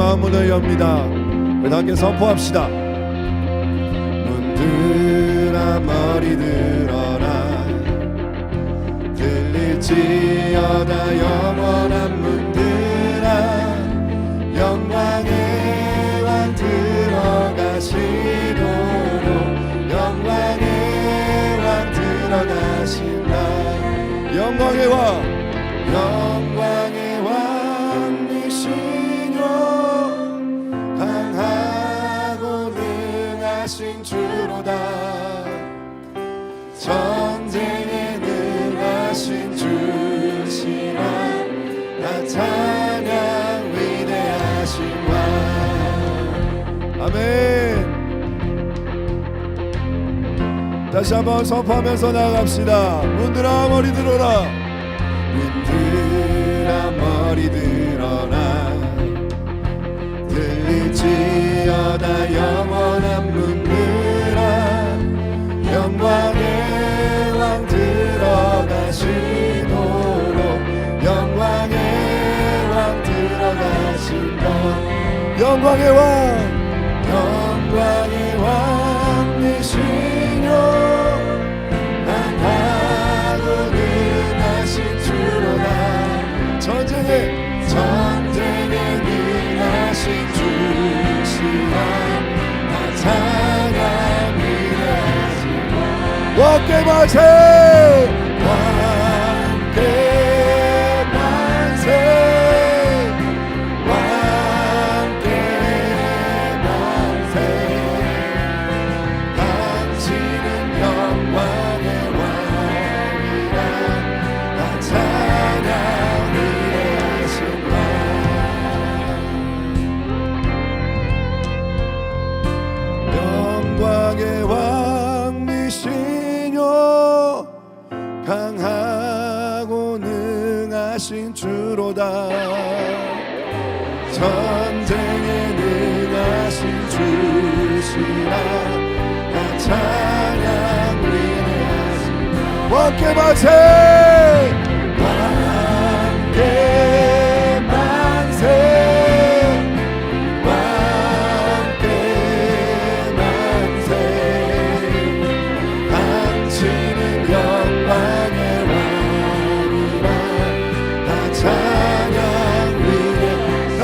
마음 문을 엽니다. 우리 함께 선포합시다. 문들아 머리 들어라 들릴지어다 다시 한번 선포하면서 나갑시다. 문들아 머리 들어라. 문들아 머리 들어라. 들릴지어다 영원한 문들아 영광의 왕 들어가시도록. 영광의 왕 들어가신다 영광의 왕 왕께 만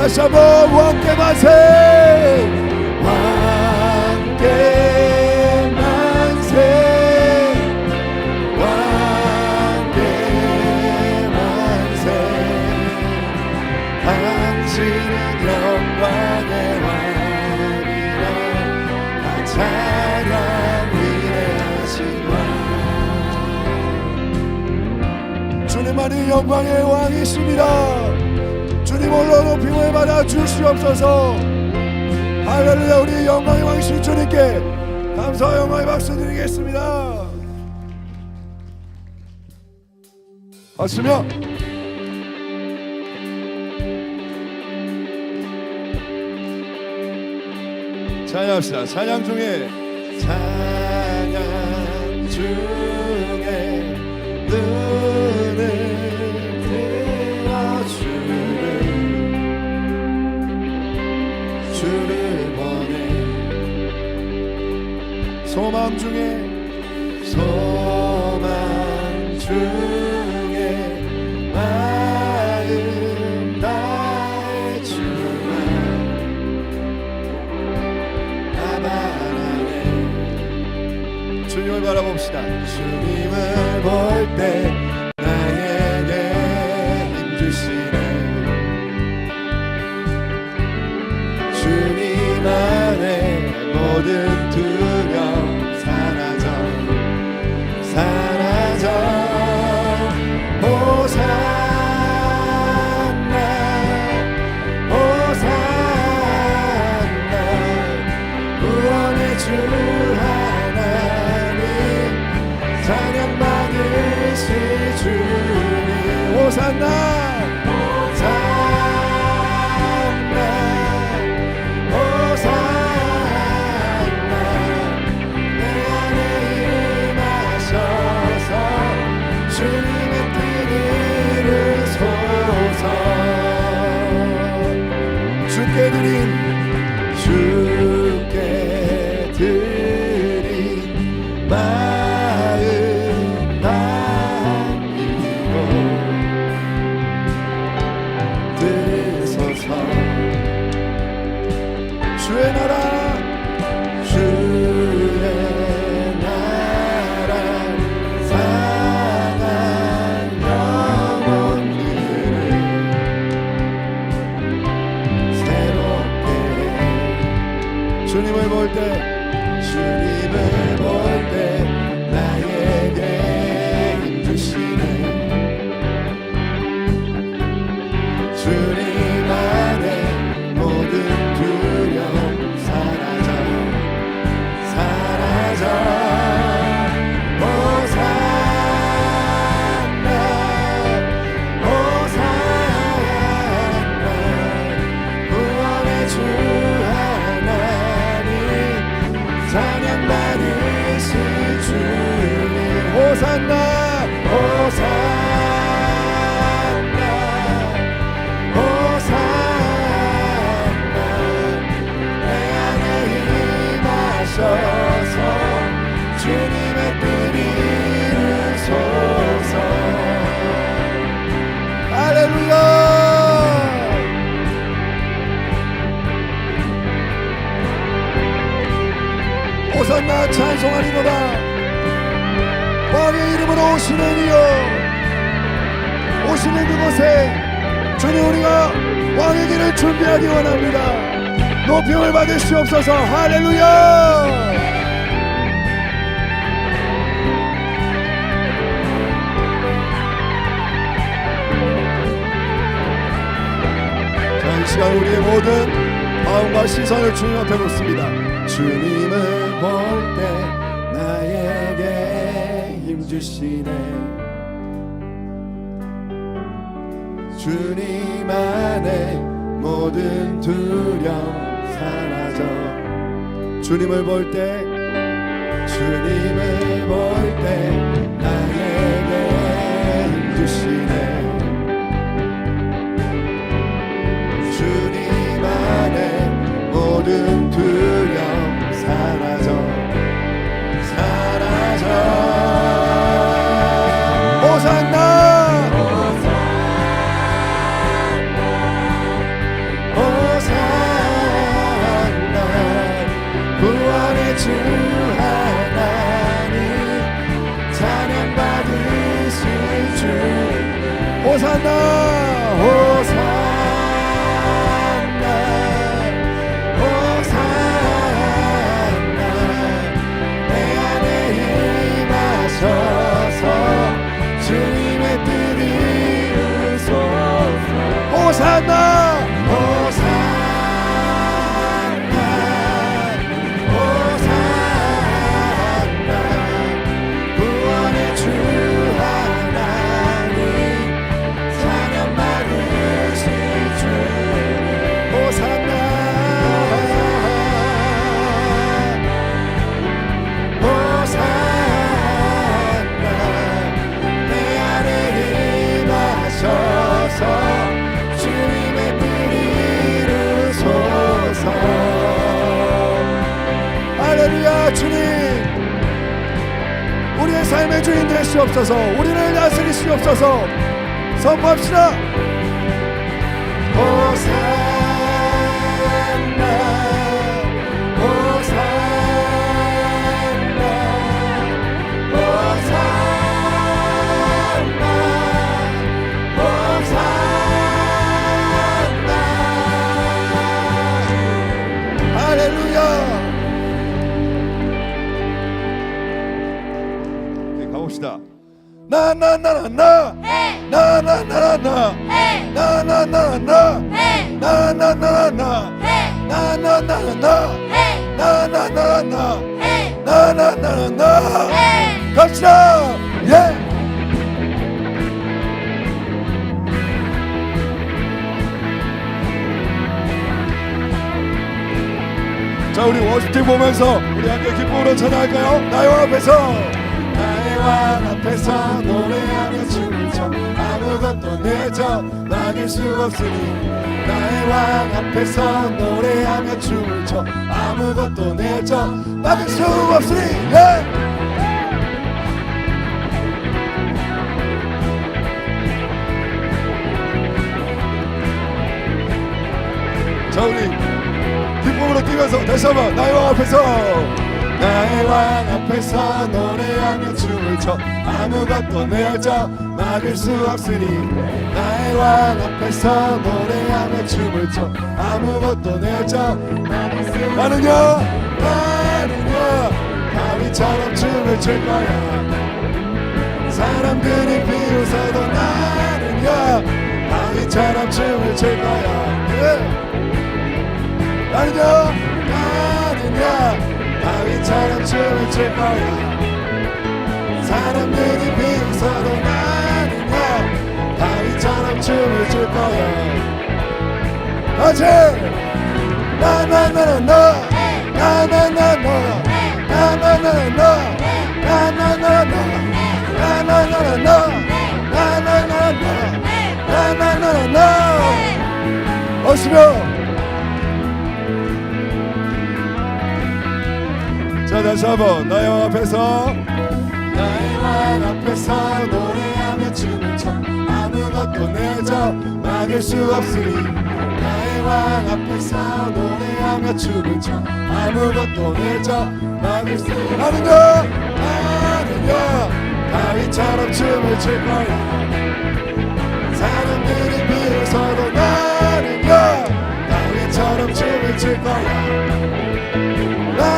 다시 한번 왕께 만세. 왕께 만세. 왕께 만세 당신은 영광의 왕이라 나 찬양 위대하신 왕. 주님 만이 영광의 왕이십니다 홀로 높임을 받아 주시옵소서 할렐루야 우리 영광의 왕이신 주님께 감사와 영광의 박수 드리겠습니다 하시며 찬양합시다. 찬양 중에 찬양 중에 소망 중에 소망 중에 마음 다해 주만 나바라네 주님을 바라봅시다. 주님을 볼때 찬양 받으실 주님 호산나 호산나 찬송하리로다. 왕의 이름으로 오시는 이여 오시는 그곳에 주님 우리가 왕의 길을 준비하기 원합니다. 높임을 받으시옵소서. 할렐루야! 자, 이 시간 우리의 모든 마음과 시선을 주님 앞에 놓습니다. 주님을 힘 주시네. 주님 안에 모든 두려움 사라져. 주님을 볼 때, 주님을 볼 때 나에게 힘 주시네. 주님 안에 모든 두려움 호 주인 되시옵소서. 우리를 다스리시옵소서. 선포합시다 나나나나 나나나나 나나나나 나나나나 나나나나 나나나나 나나나나 갑시다 예 자, 우리 워스팅 보면서 우리 함께 기쁨으로 전화할까요? 나요 앞에서. 왕 앞에서 노래하며 춤을 춰. 아무것도 내줘 막을 수 없으니 나의 왕 앞에서 노래하며 춤을 춰. 아무것도 막을 수 없으니 예! 자 우리 기쁨으로 뛰면서 다시 한번 나의 왕 앞에서 나의 왕 앞에서 노래하며 춤을 춰. 아무것도 내줘 막을 수 없으니. 나의 왕 앞에서 노래하며 춤을 춰. 아무것도 내줘 나는요 나는요 바위처럼 춤을 출 거야. 사람들이 비웃어도 나는요 바위처럼 춤을 출 거야. 예. 나는요 나는요 바위처럼 출 거야 사람들이 비웃어도 나는요 바위처럼 춤을 출 거야 아직 나나나나 나나나나 나나나나 나나나나 나나나나 나나나나 나나나나 어시며 다시 한번 나의 왕 앞에서. 나의 왕 앞에서 노래하며 춤을 춰 아무것도 내줘 막을 수 없으니 나의 왕 앞에서 노래하며 춤을 춰 아무것도 내줘 막을 수 나는요 나는요 바위처럼 춤을 출 거야. 사람들이 비웃어도 나는요 바위처럼 춤을 출 거야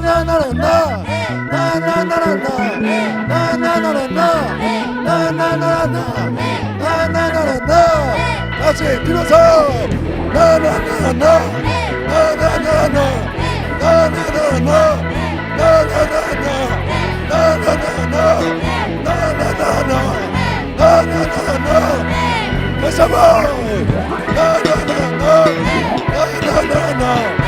나 나나나나 예 베이스 나나나나 나나나나 나나나나 나나나나 나나나나 나나나나 나나나나 다시 들어서 나나나나 나나나나 나나나나 나나나나 나나나나 나나나나 나나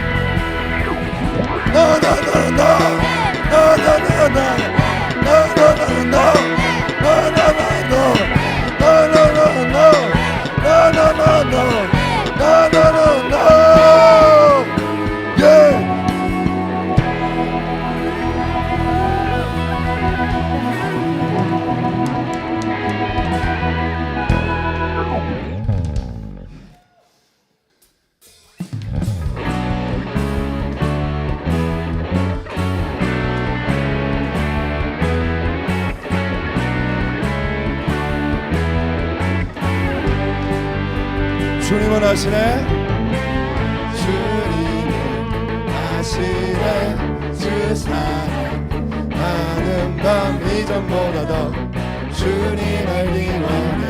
주님 알기 원해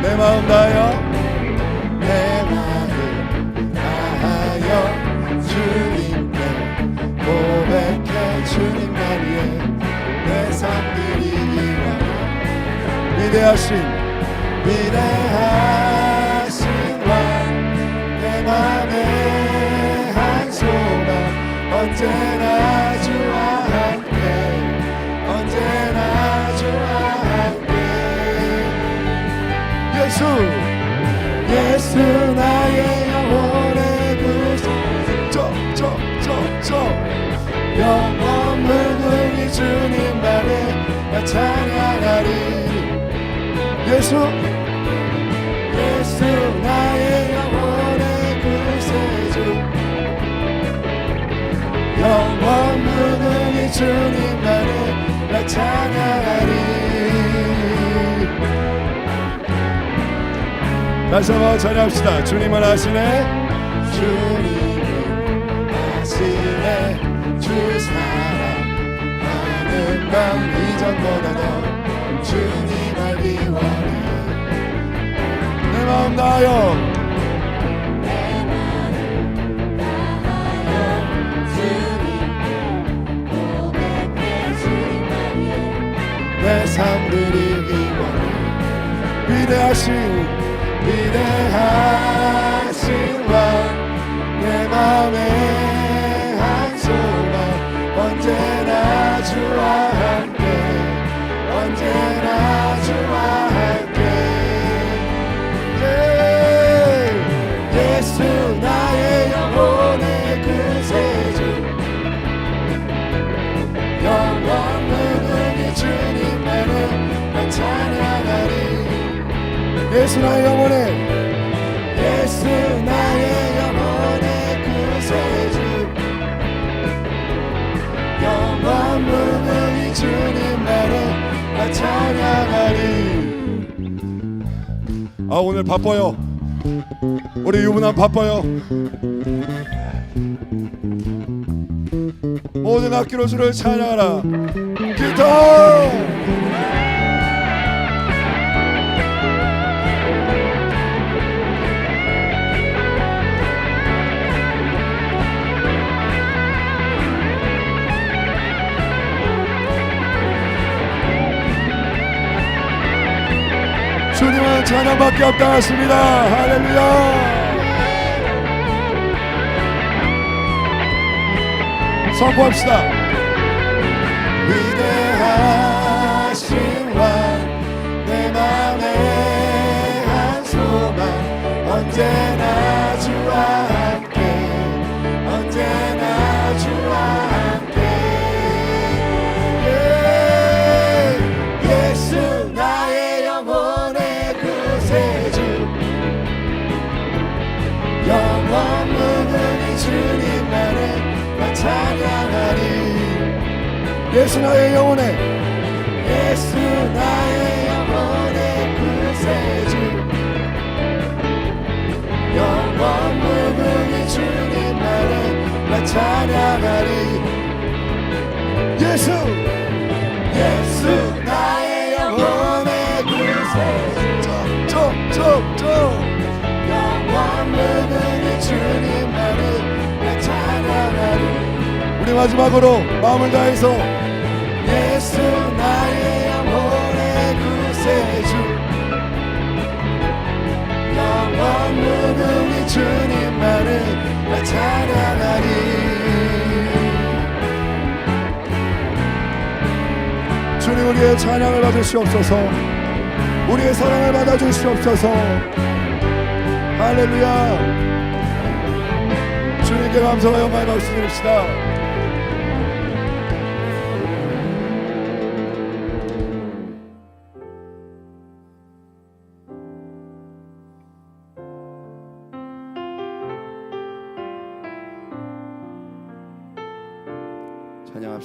내 마음 다하여 내 마음 다하여 주님께 고백해. 주님 나리에 내 삶들이 위대하신 위대하신 예수 예수 나의 영원의 구세주. 영원 무능이 주님만을 나 찬양하리. 다시 한번 찬양합시다. 주님을 아시네? 주님을 아시네. 주 사랑하는 밤 이전보다 더 주님 알기 원해. 마음 다하여 내 마음 다하여 주님께 고백해 주님만 위해 내삶 드리기 원해 위대하신 위대하신 왕내 마음의 한 소망 언제나 주와 함께 언제나 예수 나의 영혼의 예수 나의 영혼의 구세주. 영원 무궁이 주님만을 난 찬양하리. 아 오늘 바빠요. 우리 유부남 바빠요. 모든 악기로 주를 찬양하라. 기타 찬양밖에 없다 하십니다. 할렐루야. 선포합시다 예수 나의 영혼의 예수 나의 영혼의 구세주. 영원 무궁이 주님만을 나 찬양하리. 예수! 예수 나의 영혼의 구세주. 저저저저. 영원 무궁이 주님만을 나 찬양하리. 우리 마지막으로 마음을 다해서 주님만을 나 찬양하리. 주님 우리의 찬양을 받으시옵소서. 우리의 사랑을 받아주시옵소서. 할렐루야. 주님께 감사와 영광을 박수 드립시다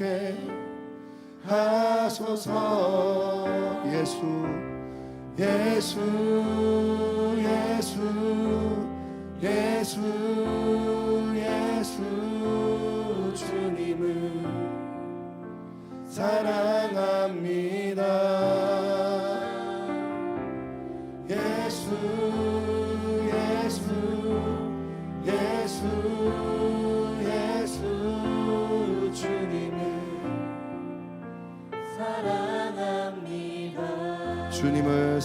않게 하소서. 예수 예수 예수 예수 예수 주님을 사랑합니다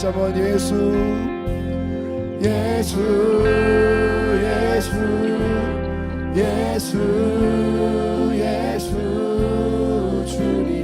다시 한번 예수 예수 예수 예수 예수 주님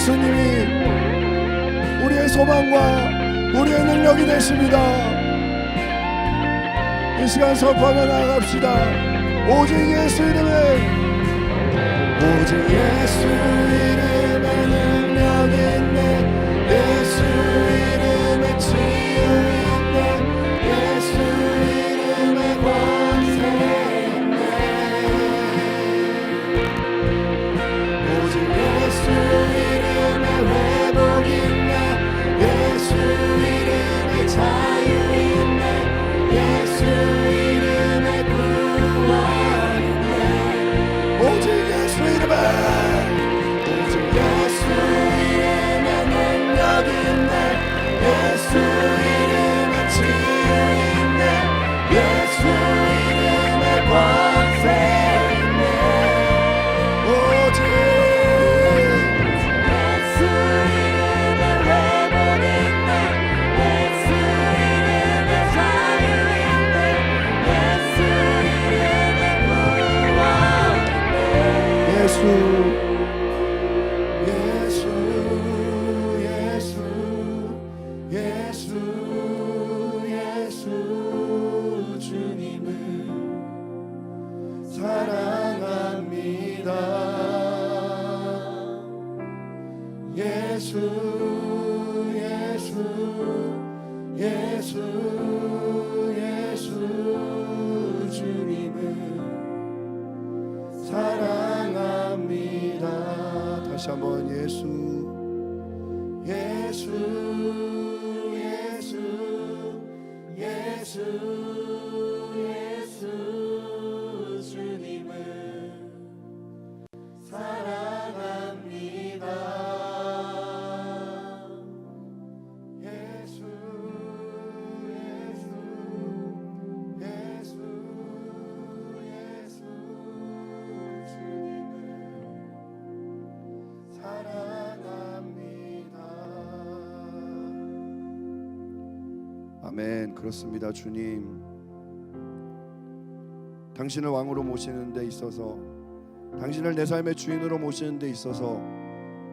예수님이 우리의 소망과 우리의 능력이 되십니다. 이 시간 선포하며 나갑시다. 오직 예수 이름에 오직 예수 이름에 예수 예수 예수 예수 주님을 사랑합니다. 다시 한번 예수, 예수, 예수, 예수, 그렇습니다, 주님. 당신을 왕으로 모시는 데 있어서 당신을 내 삶의 주인으로 모시는 데 있어서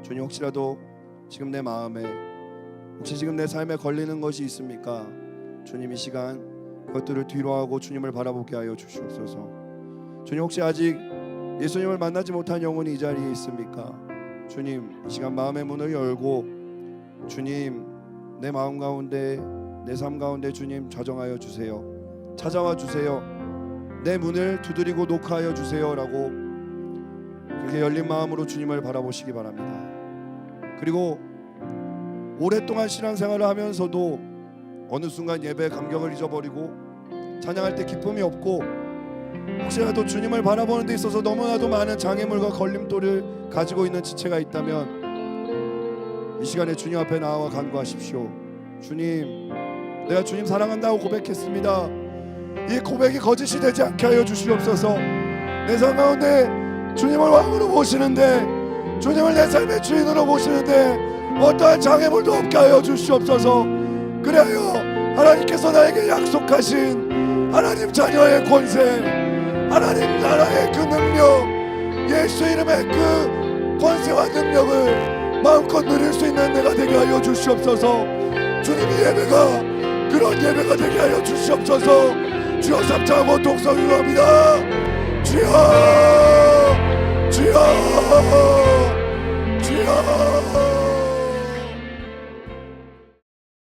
주님 혹시라도 지금 내 마음에 혹시 지금 내 삶에 걸리는 것이 있습니까? 주님 이 시간 그것들을 뒤로하고 주님을 바라보게 하여 주시옵소서. 주님 혹시 아직 예수님을 만나지 못한 영혼이 이 자리에 있습니까? 주님 이 시간 마음의 문을 열고 주님 내 마음 가운데 내 삶 가운데 주님 좌정하여 주세요. 찾아와 주세요. 내 문을 두드리고 녹화하여 주세요라고 그렇게 열린 마음으로 주님을 바라보시기 바랍니다. 그리고 오랫동안 신앙생활을 하면서도 어느 순간 예배 감격을 잊어버리고 찬양할 때 기쁨이 없고 혹시라도 주님을 바라보는 데 있어서 너무나도 많은 장애물과 걸림돌을 가지고 있는 지체가 있다면 이 시간에 주님 앞에 나와 간구하십시오. 주님, 내가 주님 사랑한다고 고백했습니다. 이 고백이 거짓이 되지 않게 하여 주시옵소서. 내 삶 가운데 주님을 왕으로 모시는데 주님을 내 삶의 주인으로 모시는데 어떠한 장애물도 없게 하여 주시옵소서. 그래요. 하나님께서 나에게 약속하신 하나님 자녀의 권세, 하나님 나라의 그 능력, 예수 이름의 그 권세와 능력을 마음껏 누릴 수 있는 내가 되게 하여 주시옵소서. 주님의 예배가 그런 예배가 되게 하여 주시옵소서. 주여 삼창하고 동성유합니다. 주여 주여 주여.